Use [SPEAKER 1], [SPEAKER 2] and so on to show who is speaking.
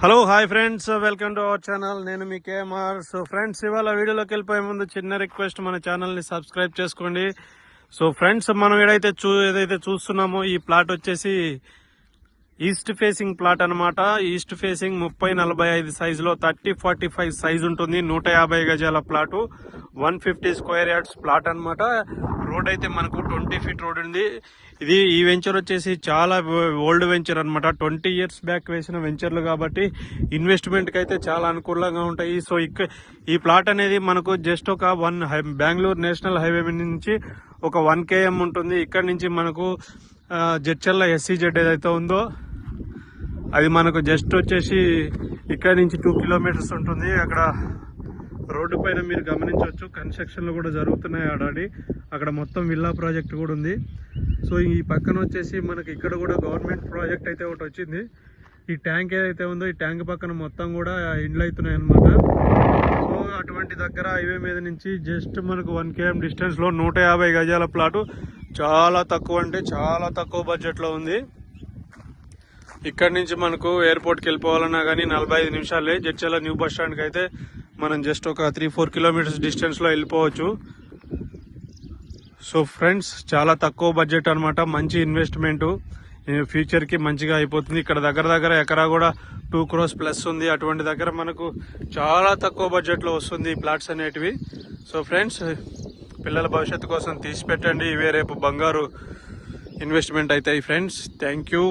[SPEAKER 1] Hello hi friends welcome to our channel నేను మీ KMR so friends ఇవాళ వీడియోలోకి వెళ్ళిపోయే ముందు చిన్న రిక్వెస్ట్ మన ఛానల్ని సబ్స్క్రైబ్ చేసుకోండి. సో ఫ్రెండ్స్ మనం ఏదైతే చూ ఏదైతే చూస్తున్నామో ఈ ప్లాట్ వచ్చేసి ఈస్ట్ ఫేసింగ్ ప్లాట్ అనమాట ఈస్ట్ ఫేసింగ్ ముప్పై నలభై ఐదు సైజులో థర్టీ ఫార్టీ ఫైవ్ సైజ్ ఉంటుంది. నూట యాభై గజాల plot. One fifty square yards plot అనమాట రోడ్ అయితే మనకు ట్వంటీ ఫీట్ రోడ్ ఉంది. ఇది ఈ వెంచర్ వచ్చేసి చాలా ఓల్డ్ వెంచర్ అనమాట ట్వంటీ ఇయర్స్ బ్యాక్ వేసిన వెంచర్లు కాబట్టి ఇన్వెస్ట్మెంట్కి అయితే చాలా అనుకూలంగా ఉంటాయి. సో ఇక్క ఈ ప్లాట్ అనేది మనకు జస్ట్ ఒక వన్ బెంగళూరు నేషనల్ హైవే నుంచి ఒక వన్ కేఎం ఉంటుంది. ఇక్కడ నుంచి మనకు ఆ, ఎస్సీ ఎస్సీజెడ్ ఏదైతే ఉందో అది మనకు జస్ట్ వచ్చేసి ఇక్కడ నుంచి టూ కిలోమీటర్స్ ఉంటుంది. అక్కడ రోడ్డు పైన మీరు గమనించవచ్చు. కన్స్ట్రక్షన్లు కూడా జరుగుతున్నాయి ఆడాడి అక్కడ మొత్తం విల్లా ప్రాజెక్ట్ కూడా ఉంది. సో ఈ పక్కన వచ్చేసి మనకి ఇక్కడ కూడా గవర్నమెంట్ ప్రాజెక్ట్ అయితే ఒకటి వచ్చింది. ఈ ట్యాంక్ ఏదైతే ఉందో ఈ ట్యాంక్ పక్కన మొత్తం కూడా ఇండ్లు అవుతున్నాయి అనమాట సో అటువంటి దగ్గర హైవే మీద నుంచి జస్ట్ మనకు వన్ కేఎం డిస్టెన్స్లో నూట యాభై గజాల ప్లాటు చాలా తక్కువ అంటే చాలా తక్కువ బడ్జెట్లో ఉంది. ఇక్కడ నుంచి మనకు ఎయిర్పోర్ట్కి వెళ్ళిపోవాలన్నా కానీ నలభై ఐదు నిమిషాలే జడ్చల న్యూ బస్ స్టాండ్ అయితే మనం జస్ట్ ఒక త్రీ ఫోర్ కిలోమీటర్స్ డిస్టెన్స్లో వెళ్ళిపోవచ్చు. సో ఫ్రెండ్స్ చాలా తక్కువ బడ్జెట్ అనమాట మంచి ఇన్వెస్ట్మెంట్ ఫ్యూచర్కి మంచిగా అయిపోతుంది. ఇక్కడ దగ్గర దగ్గర ఎకరా కూడా టూ క్రోస్ ప్లస్ ఉంది. అటువంటి దగ్గర మనకు చాలా తక్కువ బడ్జెట్లో వస్తుంది ఈ ప్లాట్స్ అనేటివి. సో ఫ్రెండ్స్ పిల్లల భవిష్యత్తు కోసం తీసి పెట్టండి ఇవే రేపు బంగారు ఇన్వెస్ట్మెంట్ అవుతాయి ఫ్రెండ్స్ థ్యాంక్ యూ